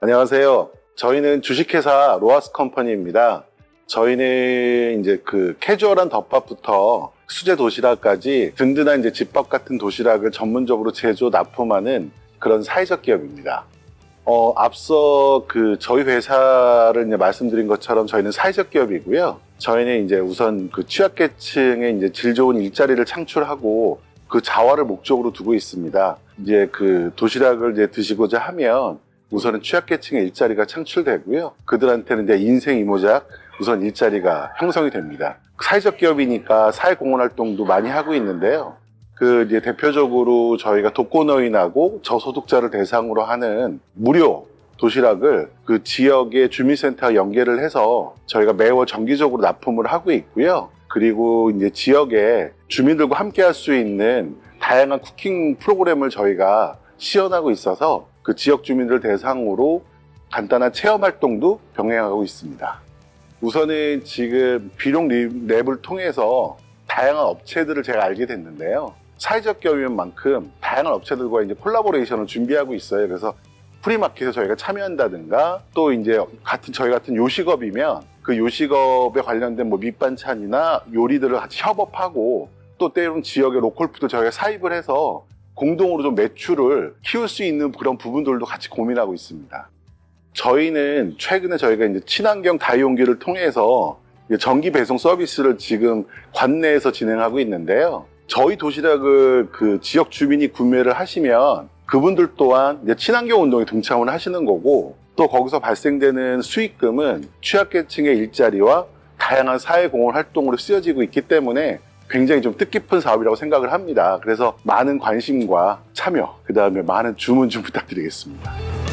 안녕하세요. 저희는 주식회사 로아스 컴퍼니입니다. 저희는 이제 그 캐주얼한 덮밥부터 수제 도시락까지 든든한 이제 집밥 같은 도시락을 전문적으로 제조 납품하는 그런 사회적 기업입니다. 어, 앞서 그 저희 회사를 이제 말씀드린 것처럼 저희는 사회적 기업이고요. 저희는 이제 우선 그 취약계층의 이제 질 좋은 일자리를 창출하고 그 자활을 목적으로 두고 있습니다. 이제 그 도시락을 이제 드시고자 하면 우선은 취약계층의 일자리가 창출되고요. 그들한테는 이제 인생 이모작 우선 일자리가 형성이 됩니다. 사회적 기업이니까 사회공헌 활동도 많이 하고 있는데요. 그 이제 대표적으로 저희가 독거노인하고 저소득자를 대상으로 하는 무료 도시락을 그 지역의 주민센터 연계를 해서 저희가 매월 정기적으로 납품을 하고 있고요. 그리고 이제 지역에 주민들과 함께 할 수 있는 다양한 쿠킹 프로그램을 저희가 시연하고 있어서 그 지역 주민들 대상으로 간단한 체험 활동도 병행하고 있습니다. 우선은 지금 비룡 리- 랩을 통해서 다양한 업체들을 제가 알게 됐는데요. 사회적 기업인 만큼 다양한 업체들과 이제 콜라보레이션을 준비하고 있어요. 그래서 프리마켓에 저희가 참여한다든가 또 이제 같은 저희 같은 요식업이면 그 요식업에 관련된 뭐 밑반찬이나 요리들을 같이 협업하고 또 때로는 지역의 로컬푸드 저희가 사입을 해서 공동으로 좀 매출을 키울 수 있는 그런 부분들도 같이 고민하고 있습니다. 저희는 최근에 저희가 이제 친환경 다이용기를 통해서 전기 배송 서비스를 지금 관내에서 진행하고 있는데요. 저희 도시락을 그 지역 주민이 구매를 하시면 그분들 또한 친환경 운동에 동참을 하시는 거고 또 거기서 발생되는 수익금은 취약계층의 일자리와 다양한 사회공헌 활동으로 쓰여지고 있기 때문에 굉장히 좀 뜻깊은 사업이라고 생각을 합니다. 그래서 많은 관심과 참여, 그 다음에 많은 주문 좀 부탁드리겠습니다.